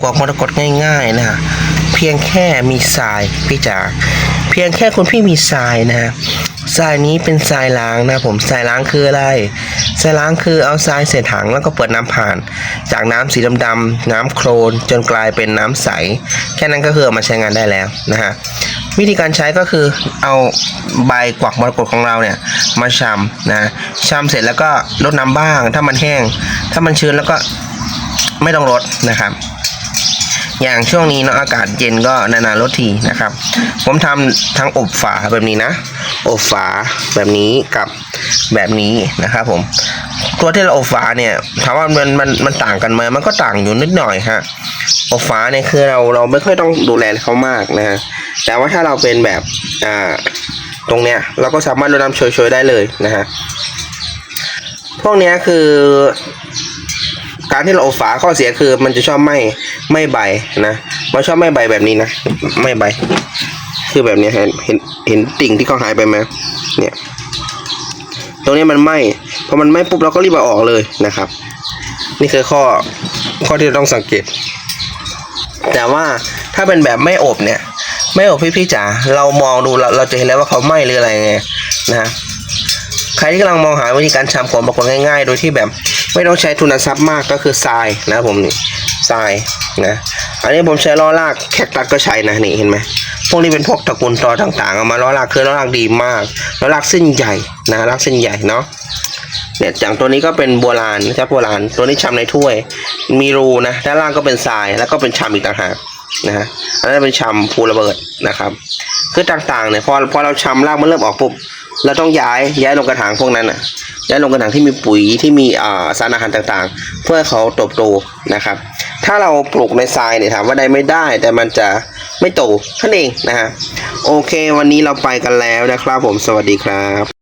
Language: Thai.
กวากมรกตง่าย ๆ นะฮะเพียงแค่มีทรายพี่จ๋าเพียงแค่คุณพี่มีทรายนะฮะทรายนี้เป็นทรายล้างนะผมทรายล้างคืออะไรทรายล้างคือเอาทรายใส่ถังแล้วก็เปิดน้ำผ่าน จากน้ำสีดำๆน้ำโคลนจนกลายเป็นน้ำใส แค่นั้นก็คือเอามาใช้งานได้แล้วนะฮะวิธีการใช้ก็คือเอาใบกวักมรกตของเราเนี่ยมาชำนะชำเสร็จแล้วก็ลดน้ำบ้าง ถ้ามันแห้ง ถ้ามันชื้นแล้วก็ไม่ต้องลดนะครับ อย่างช่วงนี้เนาะอากาศเย็นก็นานๆลดทีนะครับ ผมทำทั้งอบฝาแบบนี้นะ อบฝาแบบนี้กับแบบนี้นะครับผมตัวที่เราอบฝาเนี่ยถามว่ามันมันมันต่างกันไหมมันก็ต่างอยู่นิดหน่อยฮะอบฝาเนี่ยคือเราเราไม่ค่อยต้องดูแลเขามากนะฮะแต่ว่าถ้าเราเป็นแบบอ่าตรงเนี้ยเราก็สามารถรดน้ำโชยๆได้เลยนะฮะ พวกนี้คือ การที่เราอบฝาข้อเสียคือมันจะชอบไหม้ไหม้ใบนะมันชอบไหม้ใบแบบนี้นะไหม้ใบ คือแบบนี้เห็นเห็นเห็นติ่งที่เขาหายไปไหมเนี่ย ตรงนี้มันไหม้พอมันไหม้ปุ๊บเราก็รีบเอาออกเลยนะครับ นี่คือข้อข้อที่เราต้องสังเกต แต่ว่าถ้าเป็นแบบไม่อบเนี่ย ไม่อบพี่พี่ๆจ๋าเรามองดูเราเราจะเห็นแล้วว่าเขาไหม้หรืออะไรไงนะ ใครที่กำลังมองหาวิธีการชำขนปรากฏง่าย ๆ โดยที่แบบไม่ต้องใช้ทุนทรัพย์มากก็คือทรายนะผมนี่ทรายนะอันนี้ผมใช้ล้อลากแคคตัสก็ใช้นะนี่เห็นไหมพวกนี้เป็นพวกตระกูลตอต่างๆเอามาล้อลากคือล้อลากดีมากล้อลากเส้นใหญ่นะลากเส้นใหญ่เนาะเนี่ยอย่างตัวนี้ก็เป็นโบราณนะครับโบราณตัวนี้ชำในถ้วย มีรูนะด้านล่างก็เป็นทรายแล้วก็เป็นชำอีกต่างหากนะฮะอันนั้นเป็นชำภูระเบิดนะครับ คือต่างๆเนี่ยพอพอเราชำรากมันเริ่มออกปุ๊บ เราต้องย้ายย้ายลงกระถางพวกนั้นอะย้ายลงกระถางที่มีปุ๋ยที่มีอ่าสารอาหารต่างๆ เพื่อเขาโตโตนะครับ ถ้าเราปลูกในทรายเนี่ยถามว่าได้ไม่ได้ แต่มันจะไม่โตนั่นเองนะฮะโอเค วันนี้เราไปกันแล้วนะครับผมสวัสดีครับ